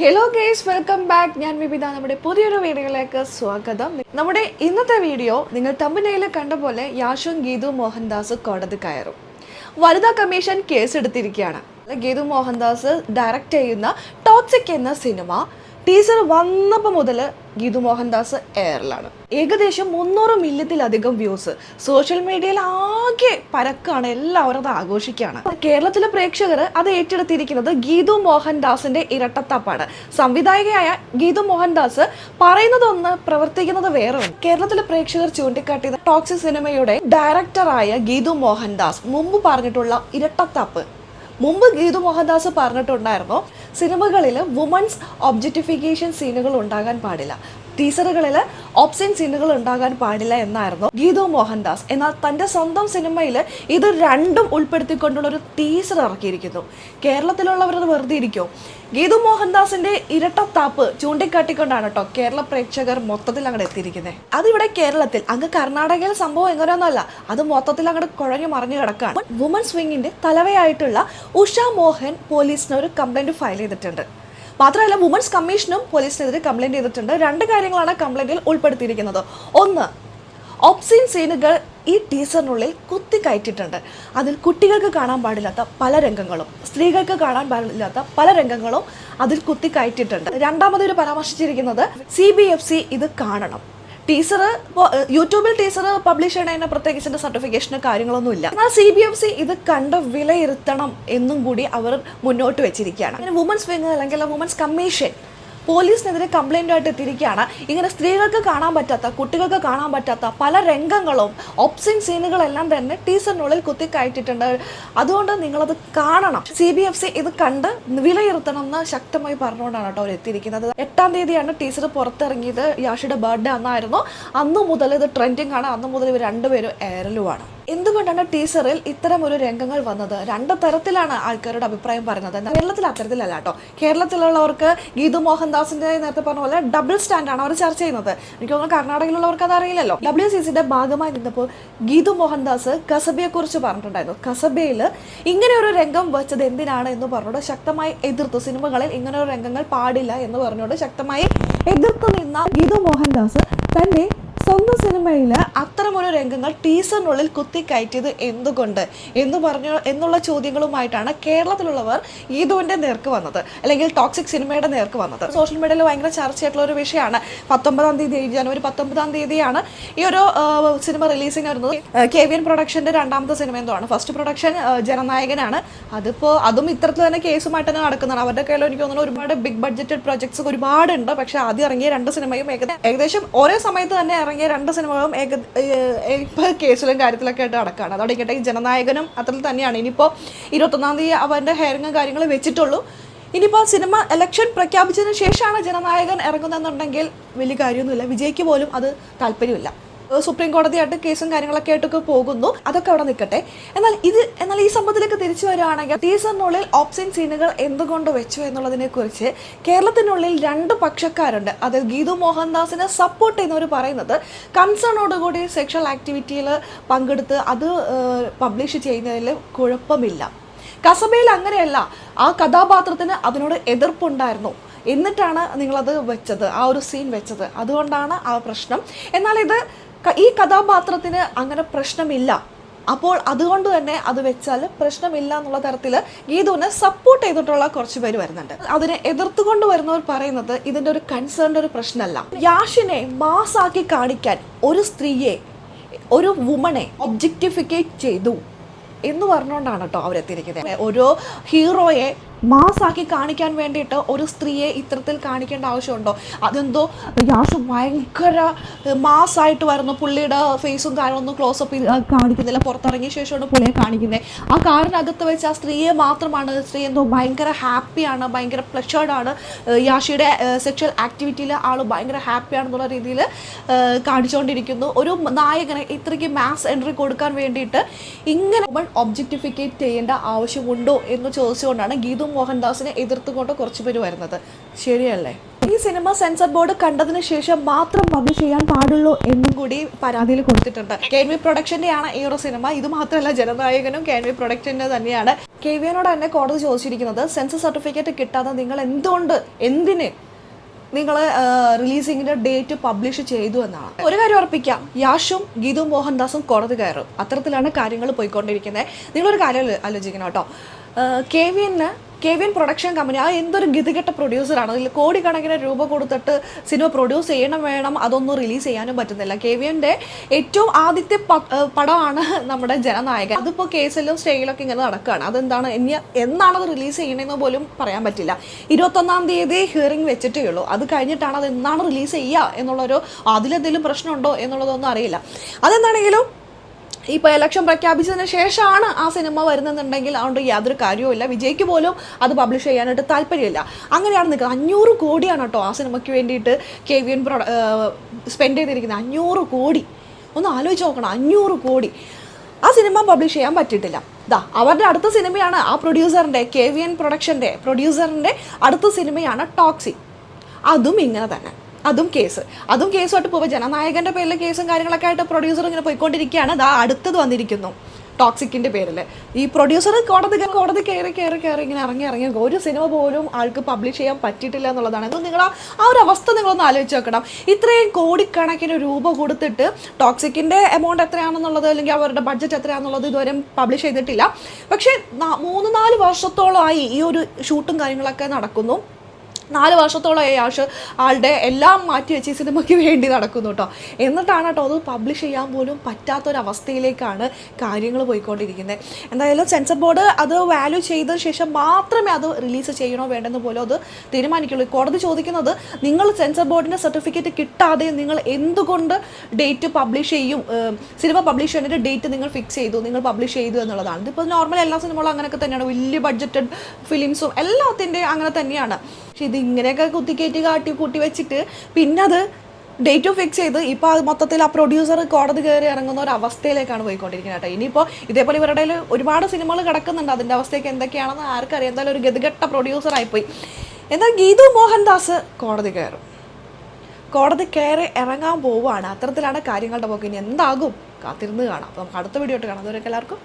Hello guys welcome back ഞാൻ വിപിത. നമ്മുടെ പുതിയൊരു വീഡിയോയിലേക്ക് സ്വാഗതം. നമ്മുടെ ഇന്നത്തെ വീഡിയോ നിങ്ങൾ തമ്പനയിൽ കണ്ട പോലെ യാഷും ഗീതു മോഹൻദാസ് കോടതി കയറും. വനിതാ കമ്മീഷൻ കേസ് എടുത്തിരിക്കുകയാണ് ഗീതു മോഹൻദാസ് ഡയറക്റ്റ് ചെയ്യുന്ന ടോക്സിക് എന്ന സിനിമ. ടീസർ വന്നപ്പോൾ മുതൽ ഗീതു മോഹൻദാസ് എയറിലാണ്. ഏകദേശം മുന്നൂറ് മില്യത്തിലധികം വ്യൂസ്. സോഷ്യൽ മീഡിയയിൽ ആകെ പരക്കാണ് എല്ലാവരും അത് ആഘോഷിക്കുകയാണ് കേരളത്തിലെ പ്രേക്ഷകർ അത് ഏറ്റെടുത്തിരിക്കുന്നത് ഗീതു മോഹൻദാസിന്റെ ഇരട്ടത്താപ്പാണ്. സംവിധായികയായ ഗീതു മോഹൻദാസ് പറയുന്നതൊന്ന് പ്രവർത്തിക്കുന്നത് വേറെ കേരളത്തിലെ പ്രേക്ഷകർ ചൂണ്ടിക്കാട്ടിയത് ടോക്സി സിനിമയുടെ ഡയറക്ടറായ ഗീതു മോഹൻദാസ് മുമ്പ് പറഞ്ഞിട്ടുള്ള ഇരട്ടത്താപ്പ്. മുമ്പ് ഗീതു മോഹൻദാസ് പറഞ്ഞിട്ടുണ്ടായിരുന്നു സിനിമകളിൽ വുമൻസ് ഒബ്ജക്ടിഫിക്കേഷൻ സീനുകൾ ഉണ്ടാകാൻ പാടില്ല. ടീസറുകളിൽ ഓപ്ഷൻ സീനുകൾ ഉണ്ടാകാൻ പാടില്ല എന്നായിരുന്നു ഗീതു മോഹൻദാസ്. എന്നാൽ തന്റെ സ്വന്തം സിനിമയിൽ ഇത് രണ്ടും ഉൾപ്പെടുത്തിക്കൊണ്ടുള്ള ഒരു ടീസർ ഇറക്കിയിരിക്കുന്നു. കേരളത്തിലുള്ളവർ അത് വെറുതെ ഇരിക്കും? ഗീതു മോഹൻദാസിന്റെ ഇരട്ടത്താപ്പ് ചൂണ്ടിക്കാട്ടിക്കൊണ്ടാണ് കേട്ടോ കേരള പ്രേക്ഷകർ മൊത്തത്തിൽ അങ്ങോട്ട് എത്തിയിരിക്കുന്നത് അതിവിടെ കേരളത്തിൽ അങ്ങ് കർണാടകയിൽ സംഭവം എങ്ങനെയൊന്നുമല്ല അത് മൊത്തത്തിൽ അങ്ങോട്ട് കുഴഞ്ഞു മറിഞ്ഞു കിടക്കാൻ വുമൻസ് വിങ്ങിന്റെ തലവയായിട്ടുള്ള ഉഷ മോഹൻ പോലീസിന് ഒരു കംപ്ലൈന്റ് ഫയൽ ചെയ്തിട്ടുണ്ട്. മാത്രമല്ല വുമൻസ് കമ്മീഷനും പോലീസിനെതിരെ കംപ്ലൈന്റ് ചെയ്തിട്ടുണ്ട്. രണ്ട് കാര്യങ്ങളാണ് കംപ്ലൈന്റിൽ ഉൾപ്പെടുത്തിയിരിക്കുന്നത്. ഒന്ന് ഒപ്സീൻ സീനുകൾ ഈ ടീസറിനുള്ളിൽ കുത്തി കയറ്റിയിട്ടുണ്ട്. അതിൽ കുട്ടികൾക്ക് കാണാൻ പാടില്ലാത്ത പല രംഗങ്ങളും സ്ത്രീകൾക്ക് കാണാൻ പാടില്ലാത്ത പല രംഗങ്ങളും അതിൽ കുത്തി കയറ്റിയിട്ടുണ്ട്. രണ്ടാമതൊരു പരാമർശിച്ചിരിക്കുന്നത് സി ബി എഫ് സി ഇത് കാണണം. ടീച്ചർ യൂട്യൂബിൽ ടീച്ചർ പബ്ലിഷ് ചെയ്യണതിന് പ്രത്യേകിച്ച് സർട്ടിഫിക്കേഷന് കാര്യങ്ങളൊന്നും ഇല്ല. എന്നാൽ സി ബി എഫ് സി ഇത് കണ്ട് വിലയിരുത്തണം എന്നും കൂടി അവർ മുന്നോട്ട് വെച്ചിരിക്കുകയാണ്. അങ്ങനെ വുമൻസ് വിങ് അല്ലെങ്കിൽ വുമൻസ് കമ്മീഷൻ പോലീസിനെതിരെ കംപ്ലൈന്റ് ആയിട്ട് എത്തിയിരിക്കുകയാണ്. ഇങ്ങനെ സ്ത്രീകൾക്ക് കാണാൻ പറ്റാത്ത കുട്ടികൾക്ക് കാണാൻ പറ്റാത്ത പല രംഗങ്ങളും ഒപ്സിൻ സീനുകളെല്ലാം തന്നെ ടീച്ചറിനുള്ളിൽ കുത്തി കയറ്റിയിട്ടുണ്ട് അതുകൊണ്ട് നിങ്ങളത് കാണണം. സി ബി എഫ് സി ഇത് കണ്ട് വിലയിരുത്തണം എന്ന് ശക്തമായി പറഞ്ഞുകൊണ്ടാണ് കേട്ടോ അവർ എത്തിയിരിക്കുന്നത്. എട്ടാം തീയതിയാണ് ടീച്ചർ പുറത്തിറങ്ങിയത്. യാഷിയുടെ ബർത്ത്ഡേ അന്നായിരുന്നു. അന്ന് മുതൽ ഇത് ട്രെൻഡിങ് ആണ്. അന്ന് മുതൽ ഇവർ രണ്ടുപേരും എയറിലുമാണ് എന്തുകൊണ്ടാണ് ടീസറിൽ ഇത്തരം ഒരു രംഗങ്ങൾ വന്നത്? രണ്ട് തരത്തിലാണ് ആൾക്കാരുടെ അഭിപ്രായം പറയുന്നത്. കേരളത്തിൽ അത്തരത്തിലല്ല കേട്ടോ. കേരളത്തിലുള്ളവർക്ക് ഗീതു മോഹൻദാസിന്റെ നേരത്തെ പറഞ്ഞ പോലെ ഡബിൾ സ്റ്റാൻഡാണ് അവർ ചർച്ച ചെയ്യുന്നത്. എനിക്ക് തോന്നുന്നു കർണാടകയിലുള്ളവർക്ക് അത് അറിയില്ലല്ലോ. ഡബ്ല്യു സി സിന്റെ ഭാഗമായി നിന്നപ്പോൾ ഗീതു മോഹൻദാസ് കസബയെ കുറിച്ച് പറഞ്ഞിട്ടുണ്ടായിരുന്നു. കസബയിൽ ഇങ്ങനെ ഒരു രംഗം വെച്ചത് എന്തിനാണ് എന്ന് പറഞ്ഞോട് ശക്തമായി എതിർത്തു. സിനിമകളിൽ ഇങ്ങനെ ഒരു രംഗങ്ങൾ പാടില്ല എന്ന് പറഞ്ഞോട് ശക്തമായി എതിർത്തു നിന്ന ഗീതു മോഹൻദാസ് തന്റെ സ്വന്തം സിനിമയിൽ അത്തരമൊരു രംഗങ്ങൾ ടീസറിനുള്ളിൽ കുത്തിക്കയറ്റിയത് എന്തുകൊണ്ട്? എന്ന് പറഞ്ഞു എന്നുള്ള ചോദ്യങ്ങളുമായിട്ടാണ് കേരളത്തിലുള്ളവർ ഈദുവിന്റെ നേർക്ക് വന്നത് അല്ലെങ്കിൽ ടോക്സിക് സിനിമയുടെ നേർക്ക് വന്നത്. സോഷ്യൽ മീഡിയയിൽ ഭയങ്കര ചർച്ചയായിട്ടുള്ള ഒരു വിഷയമാണ്. പത്തൊമ്പതാം തീയതി ജനുവരി പത്തൊമ്പതാം തീയതിയാണ് ഈ ഒരു സിനിമ റിലീസിങ് വരുന്നത്. കെ വി എൻ പ്രൊഡക്ഷന്റെ രണ്ടാമത്തെ സിനിമ എന്തോ ആണ് ഫസ്റ്റ് പ്രൊഡക്ഷൻ ജനനായകനാണ്. അതിപ്പോൾ അതും ഇത്തരത്തിൽ തന്നെ കേസുമായിട്ട് തന്നെ നടക്കുന്നതാണ്. അവരുടെ കയ്യിൽ എനിക്ക് തോന്നുന്നു ഒരുപാട് ബിഗ് ബഡ്ജറ്റഡ് പ്രൊജക്ട്സ് ഒരുപാടുണ്ട്. പക്ഷേ ആദ്യം ഇറങ്ങിയ രണ്ട് സിനിമയും ഏകദേ- ഏകദേശം ഒരേ സമയത്ത് തന്നെ ഇറങ്ങിയ രണ്ട് സിനിമകളും ഏക ഇപ്പോൾ കേസിലും കാര്യത്തിലൊക്കെ ആയിട്ട് നടക്കുകയാണ് അതോടെ ഇക്കട്ടെ ഈ ജനനായകനും അത്ര തന്നെയാണ്. ഇനിയിപ്പോൾ ഇരുപത്തൊന്നാം തീയതി അവന്റെ ഹെയറിങ്ങും കാര്യങ്ങൾ വെച്ചിട്ടുള്ളൂ. ഇനിയിപ്പോൾ സിനിമ ഇലക്ഷൻ പ്രഖ്യാപിച്ചതിന് ശേഷമാണ് ജനനായകൻ ഇറങ്ങുന്നതെന്നുണ്ടെങ്കിൽ വലിയ കാര്യമൊന്നുമില്ല. വിജയ്ക്ക് പോലും അത് താല്പര്യമില്ല. സുപ്രീം കോടതിയായിട്ട് കേസും കാര്യങ്ങളൊക്കെ ആയിട്ടൊക്കെ പോകുന്നു. അതൊക്കെ അവിടെ നിൽക്കട്ടെ. എന്നാൽ ഇത് എന്നാൽ ഈ സംഭവത്തിലേക്ക് തിരിച്ചു വരികയാണെങ്കിൽ ടീസറിനുള്ളിൽ ഓപ്ഷൻ സീനുകൾ എന്തുകൊണ്ട് വെച്ചു എന്നുള്ളതിനെ കുറിച്ച് കേരളത്തിനുള്ളിൽ രണ്ട് പക്ഷക്കാരുണ്ട്. അതിൽ ഗീതു മോഹൻദാസിനെ സപ്പോർട്ട് ചെയ്യുന്നവർ പറയുന്നത് കൺസേണോടുകൂടി സെക്ഷൽ ആക്ടിവിറ്റിയിൽ പങ്കെടുത്ത് അത് പബ്ലിഷ് ചെയ്യുന്നതിൽ കുഴപ്പമില്ല. കസബയിൽ അങ്ങനെയല്ല. ആ കഥാപാത്രത്തിന് അതിനോട് എതിർപ്പുണ്ടായിരുന്നു. എന്നിട്ടാണ് നിങ്ങളത് വെച്ചത് ആ ഒരു സീൻ വെച്ചത്. അതുകൊണ്ടാണ് ആ പ്രശ്നം. എന്നാൽ ഇത് ഈ കഥാപാത്രത്തിന് അങ്ങനെ പ്രശ്നമില്ല. അപ്പോൾ അതുകൊണ്ട് തന്നെ അത് വെച്ചാൽ പ്രശ്നമില്ല എന്നുള്ള തരത്തിൽ ഗീതുവിനെ സപ്പോർട്ട് ചെയ്തിട്ടുള്ള കുറച്ച് പേര് വരുന്നുണ്ട്. അതിനെ എതിർത്തുകൊണ്ട് വരുന്നവർ പറയുന്നത് ഇതിന്റെ ഒരു കൺസേണിന്റെ ഒരു പ്രശ്നമല്ല. യാഷിനെ മാസാക്കി കാണിക്കാൻ ഒരു സ്ത്രീയെ ഒരു വുമണെ ഒബ്ജക്റ്റിഫിക്കേറ്റ് ചെയ്തു എന്ന് പറഞ്ഞുകൊണ്ടാണ് കേട്ടോ അവരെത്തിയിരിക്കുന്നത്. ഓരോ ഹീറോയെ മാസാക്കി കാണിക്കാൻ വേണ്ടിയിട്ട് ഒരു സ്ത്രീയെ ഇത്തരത്തിൽ കാണിക്കേണ്ട ആവശ്യമുണ്ടോ? അതെന്തോ യാഷ് ഭയങ്കര മാസായിട്ട് വരുന്നു. പുള്ളിയുടെ ഫേസും കാര്യമൊന്നും ക്ലോസപ്പ് കാണിക്കുന്നില്ല. പുറത്തിറങ്ങിയ ശേഷമാണ് പുള്ളിയെ കാണിക്കുന്നത്. ആ കാറിനകത്ത് വെച്ച് ആ സ്ത്രീയെ മാത്രമാണ് സ്ത്രീ എന്തോ ഭയങ്കര ഹാപ്പിയാണ് ഭയങ്കര പ്ലഷേർഡാണ് യാഷിയുടെ സെക്ഷൽ ആക്ടിവിറ്റിയിൽ ആൾ ഭയങ്കര ഹാപ്പിയാണെന്നുള്ള രീതിയിൽ കാണിച്ചുകൊണ്ടിരിക്കുന്നു ഒരു നായകനെ ഇത്രയ്ക്ക് മാസ് എൻട്രി കൊടുക്കാൻ വേണ്ടിയിട്ട് ഇങ്ങനെ ഒബ്ജക്ടിഫിക്കേറ്റ് ചെയ്യേണ്ട ആവശ്യമുണ്ടോ എന്ന് ചോദിച്ചുകൊണ്ടാണ് ഗീതു മോഹൻദാസിനെ എതിർത്തുകൊണ്ട് കുറച്ച് പേര് വരുന്നത്. ശരിയല്ലേ? ഈ സിനിമ സെൻസർ ബോർഡ് കണ്ടതിന് ശേഷം മാത്രം പബ്ലിഷ് ചെയ്യാൻ പാടുള്ളൂ എന്നും കൂടി പരാതിയിൽ കൊടുത്തിട്ടുണ്ട്. കെ വി പ്രൊഡക്ഷന്റെ ആണ് ഈ ഒരു സിനിമ. ഇത് മാത്രമല്ല ജനനായകനും കെ വി പ്രൊഡക്ഷന്റെ തന്നെയാണ്. കെ വി എന്നോട് തന്നെ കോടതി ചോദിച്ചിരിക്കുന്നത് സെൻസർ സർട്ടിഫിക്കറ്റ് കിട്ടാതെ നിങ്ങൾ എന്തുകൊണ്ട് എന്തിന് നിങ്ങൾ റിലീസിങ്ങിന്റെ ഡേറ്റ് പബ്ലിഷ് ചെയ്തു എന്നാണ്? ഒരു കാര്യം ഉറപ്പിക്കാം. യാഷും ഗീതു മോഹൻദാസും കോടതി കയറും. അത്തരത്തിലാണ് കാര്യങ്ങൾ പോയിക്കൊണ്ടിരിക്കുന്നത്. നിങ്ങളൊരു കാര്യം ആലോ- ആലോചിക്കണം കേട്ടോ. K V N K V N production company ആ എന്തൊരു ഗതികെട്ട പ്രൊഡ്യൂസറാണ് അതിൽ കോടിക്കണക്കിന് രൂപ കൊടുത്തിട്ട് സിനിമ പ്രൊഡ്യൂസ് ചെയ്യണം വേണം അതൊന്നും റിലീസ് ചെയ്യാനും പറ്റുന്നില്ല. കെ വി എന്റെ ഏറ്റവും ആദ്യത്തെ പടമാണ് നമ്മുടെ ജനനായകൻ. അതിപ്പോൾ കേസിലും സ്റ്റേയിലൊക്കെ ഇങ്ങനെ നടക്കുകയാണ് അതെന്താണ്? ഇനി എന്നാണ് അത് റിലീസ് ചെയ്യണമെന്ന് പോലും പറയാൻ പറ്റില്ല. ഇരുപത്തൊന്നാം തീയതി ഹിയറിംഗ് വെച്ചിട്ടേ ഉള്ളൂ അത് കഴിഞ്ഞിട്ടാണ് അത് എന്നാണ് റിലീസ് ചെയ്യുക എന്നുള്ളൊരു അതിലെന്തെങ്കിലും പ്രശ്നമുണ്ടോ എന്നുള്ളതൊന്നും അറിയില്ല. അതെന്താണെങ്കിലും ഇപ്പോൾ ഇലക്ഷൻ പ്രഖ്യാപിച്ചതിന് ശേഷമാണ് ആ സിനിമ വരുന്നതെന്നുണ്ടെങ്കിൽ അതുകൊണ്ട് യാതൊരു കാര്യവുമില്ല. വിജയ്ക്ക് പോലും അത് പബ്ലിഷ് ചെയ്യാനായിട്ട് താല്പര്യമില്ല. അങ്ങനെയാണ് നിൽക്കുന്നത്. അഞ്ഞൂറ് കോടിയാണ് കേട്ടോ ആ സിനിമയ്ക്ക് വേണ്ടിയിട്ട് കെ വി എൻ പ്രൊഡ സ്പെൻഡ് ചെയ്തിരിക്കുന്നത്. അഞ്ഞൂറ് കോടി. ഒന്ന് ആലോചിച്ച് നോക്കണം. അഞ്ഞൂറ് കോടി. ആ സിനിമ പബ്ലിഷ് ചെയ്യാൻ പറ്റിയിട്ടില്ല. ദാ അവരുടെ അടുത്ത സിനിമയാണ് ആ പ്രൊഡ്യൂസറിന്റെ കെ വി എൻ പ്രൊഡക്ഷന്റെ പ്രൊഡ്യൂസറിന്റെ അടുത്ത സിനിമയാണ് ടോക്സി അതും ഇങ്ങനെ തന്നെ. അതും കേസ്. അതും കേസുമായിട്ട് പോകുമ്പോൾ ജനനായകന്റെ പേരിൽ കേസും കാര്യങ്ങളൊക്കെ ആയിട്ട് പ്രൊഡ്യൂസർ ഇങ്ങനെ പോയിക്കൊണ്ടിരിക്കുകയാണ്. ദാ അടുത്തത് വന്നിരിക്കുന്നു ടോക്സിക്കിന്റെ പേരിൽ ഈ പ്രൊഡ്യൂസർ കോടതി കോടതി കയറി കയറി കയറി ഇങ്ങനെ ഇറങ്ങി ഇറങ്ങി. ഒരു സിനിമ പോലും ആൾക്ക് പബ്ലിഷ് ചെയ്യാൻ പറ്റിയിട്ടില്ല എന്നുള്ളതാണ്. അത് നിങ്ങൾ ആ- ഒരു അവസ്ഥ നിങ്ങളൊന്ന് ആലോചിച്ച് നോക്കണം. ഇത്രയും കോടിക്കണക്കിന് രൂപ കൊടുത്തിട്ട് ടോക്സിക്കിന്റെ എമൗണ്ട് എത്രയാണെന്നുള്ളത് അല്ലെങ്കിൽ അവരുടെ ബഡ്ജറ്റ് എത്രയാണെന്നുള്ളത് ഇതുവരെ പബ്ലിഷ് ചെയ്തിട്ടില്ല. പക്ഷേ മൂന്ന് നാല് വർഷത്തോളമായി ഈ ഒരു ഷൂട്ടും കാര്യങ്ങളൊക്കെ നടക്കുന്നു. നാല് വർഷത്തോളമായി ആഷ് ആളുടെ എല്ലാം മാറ്റി വെച്ച് ഈ സിനിമയ്ക്ക് വേണ്ടി നടക്കുന്നു കേട്ടോ എന്നിട്ടാണ് കേട്ടോ അത് പബ്ലിഷ് ചെയ്യാൻ പോലും പറ്റാത്തൊരവസ്ഥയിലേക്കാണ് കാര്യങ്ങൾ പോയിക്കൊണ്ടിരിക്കുന്നത് എന്തായാലും സെൻസർ ബോർഡ് അത് വാല്യൂ ചെയ്ത ശേഷം മാത്രമേ അത് റിലീസ് ചെയ്യണോ വേണ്ടെന്ന് പോലും അത് തീരുമാനിക്കുള്ളൂ. കോടതി ചോദിക്കുന്നത് നിങ്ങൾ സെൻസർ ബോർഡിന്റെ സർട്ടിഫിക്കറ്റ് കിട്ടാതെ നിങ്ങൾ എന്തുകൊണ്ട് ഡേറ്റ് പബ്ലിഷ് ചെയ്യും? സിനിമ പബ്ലിഷ് ചെയ്യുന്നതിന്റെ ഡേറ്റ് നിങ്ങൾ ഫിക്സ് ചെയ്തു നിങ്ങൾ പബ്ലിഷ് ചെയ്തു എന്നുള്ളതാണ്. ഇതിപ്പോൾ നോർമൽ എല്ലാ സിനിമകളും അങ്ങനെയൊക്കെ തന്നെയാണ്. വലിയ ബഡ്ജറ്റഡ് ഫിലിംസും എല്ലാത്തിന്റെയും അങ്ങനെ തന്നെയാണ്. പക്ഷെ ഇത് ഇങ്ങനെയൊക്കെ കുത്തിക്കയറ്റി കാട്ടി കൂട്ടി വെച്ചിട്ട് പിന്നെ അത് ഡേറ്റ് ഫിക്സ് ചെയ്ത് ഇപ്പൊ അത് മൊത്തത്തിൽ ആ പ്രൊഡ്യൂസർ കോടതി കയറി ഇറങ്ങുന്ന ഒരു അവസ്ഥയിലേക്കാണ് പോയിക്കൊണ്ടിരിക്കുന്നത് കേട്ടോ. ഇനിയിപ്പോൾ ഇതേപോലെ ഇവരുടെ ഒരുപാട് സിനിമകൾ കിടക്കുന്നുണ്ട്. അതിന്റെ അവസ്ഥയൊക്കെ എന്തൊക്കെയാണെന്ന് ആർക്കറിയാം. എന്തായാലും ഒരു ഗതികെട്ട പ്രൊഡ്യൂസർ ആയിപ്പോയി. എന്നാൽ ഗീതു മോഹൻദാസ് കോടതി കയറും. കോടതി കയറി ഇറങ്ങാൻ പോവുകയാണ്. അത്തരത്തിലാണ് കാര്യങ്ങളുടെ പോക്ക്. ഇനി എന്താകും? കാത്തിരുന്ന് കാണാം. അപ്പോൾ നമുക്ക് അടുത്ത വീഡിയോ ആയിട്ട് കാണാം. അതുവരെ എല്ലാവർക്കും